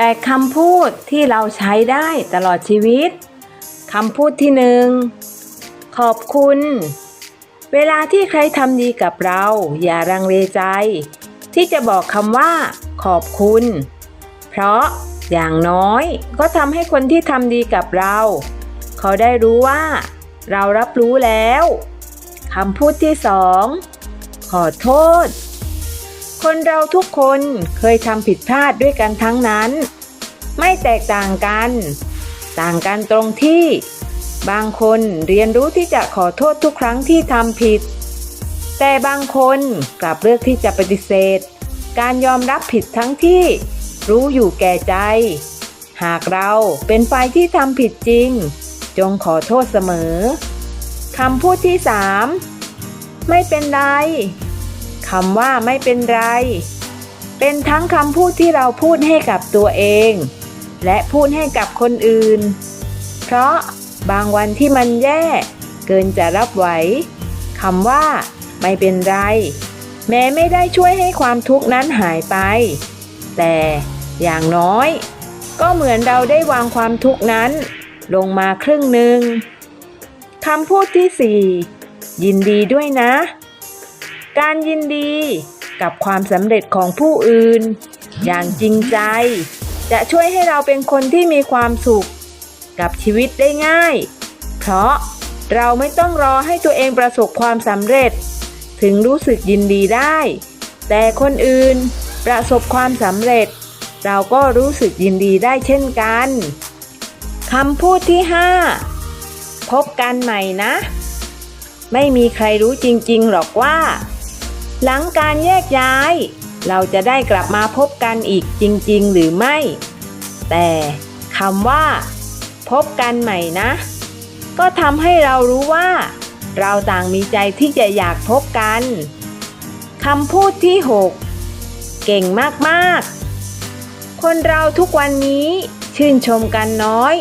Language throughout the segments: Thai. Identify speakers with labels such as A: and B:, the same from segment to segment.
A: แปดคำพูดที่เราใช้ได้ตลอดชีวิตคำพูดที่หนึ่งขอบคุณ เวลาที่ใครทำดีกับเรา อย่ารังเลใจ ที่จะบอกคำว่า ขอบคุณ เพราะอย่างน้อยก็ทำให้คนที่ทำดีกับเรา เขาได้รู้ว่า เรารับรู้แล้วคำพูดที่สองขอโทษ คนเราทุกคนเคยทำผิดพลาดด้วยกันทั้งนั้น ไม่แตกต่างกัน ต่างกันตรงที่ บางคนเรียนรู้ที่จะขอโทษทุกครั้งที่ทำผิด แต่บางคนกลับเลือกที่จะปฏิเสธ การยอมรับผิดทั้งที่รู้อยู่แก่ใจ หากเราเป็นฝ่ายที่ทำผิดจริง จงขอโทษเสมอคำพูดที่สามไม่เป็นไร คำว่าไม่เป็นไร เป็นทั้งคำพูดที่เราพูดให้กับตัวเอง และพูดให้กับคนอื่น เพราะบางวันที่มันแย่ เกินจะรับไหวคำว่า ไม่เป็นไร แม้ไม่ได้ช่วยให้ความทุกข์นั้นหายไป แต่อย่างน้อย ก็เหมือนเราได้วางความทุกข์นั้น ลงมาครึ่งหนึ่งคำพูดที่สี่ยินดีด้วยนะ การยินดีกับความสำเร็จของผู้อื่น อย่างจริงใจ จะช่วยให้เราเป็นคนที่มีความสุข กับชีวิตได้ง่าย เพราะเราไม่ต้องรอให้ตัวเองประสบความสำเร็จ ถึงรู้สึกยินดีได้ แต่คนอื่นประสบความสำเร็จ เราก็รู้สึกยินดีได้เช่นกันคำพูดที่ 5 พบกันใหม่นะ ไม่มีใครรู้จริง ๆ หรอกว่า หลังการแยกย้าย เราจะได้กลับมาพบกันอีกจริง ๆ หรือไม่ แต่คำว่า พบกันใหม่นะ ก็ทำให้เรารู้ว่า เราต่างมีใจที่จะอยากพบกันคำพูดที่ 6 เก่งมากๆ คนเราทุกวันนี้ชื่นชมกันน้อย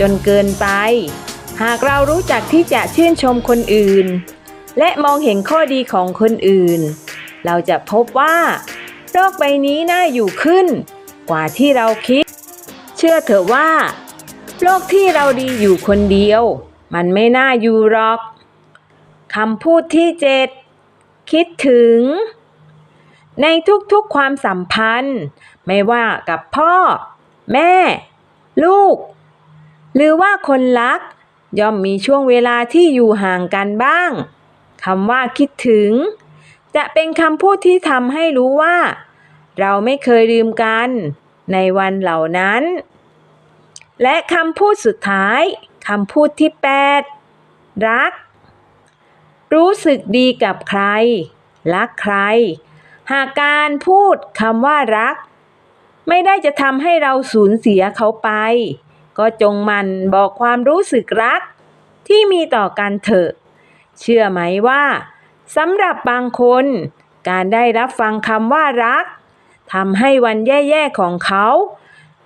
A: จนเกินไป หากเรารู้จักที่จะชื่นชมคนอื่น และมองเห็นข้อดีของคนอื่น เราจะพบว่า โลกใบนี้น่าอยู่ขึ้น กว่าที่เราคิด เชื่อเถอะว่า โลกที่เราดีอยู่คนเดียว มันไม่น่าอยู่หรอกคำพูดที่เจ็ดคิดถึง ในทุกๆความสัมพันธ์ ไม่ว่ากับพ่อ แม่ ลูก หรือว่าคนรัก ย่อมมีช่วงเวลาที่อยู่ห่างกันบ้าง คำว่าคิดถึง จะเป็นคำพูดที่ทำให้รู้ว่า เราไม่เคยลืมกันในวันเหล่านั้น และคำพูดสุดท้ายคำพูดที่ 8 รัก รู้สึกดีกับใคร รักใคร หากการพูดคำว่ารัก ไม่ได้จะทำให้เราสูญเสียเขาไป ก็จงมันบอกความรู้สึกรักที่มีต่อกันเถอะ เชื่อไหมว่าสำหรับบางคน การได้รับฟังคำว่ารักทำให้วันแย่ๆของเขา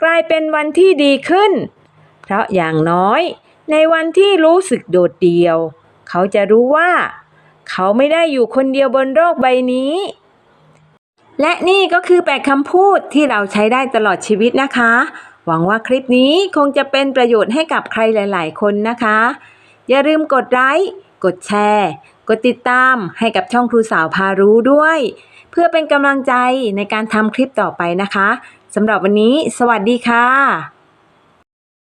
A: กลายเป็นวันที่ดีขึ้น เพราะอย่างน้อย ในวันที่รู้สึกโดดเดี่ยว เขาจะรู้ว่า เขาไม่ได้อยู่คนเดียวบนโลกใบนี้ และนี่ก็คือแปดคำพูดที่เราใช้ได้ตลอดชีวิตนะคะ หวังว่าคลิปนี้คงจะเป็นประโยชน์ให้กับใครหลาย ๆ คนนะคะ อย่าลืมกดไลค์ กดแชร์ กดติดตามให้กับช่องครูสาวพารู้ด้วย เพื่อเป็นกำลังใจในการทำคลิปต่อไปนะคะสำหรับวันนี้ สวัสดีค่ะ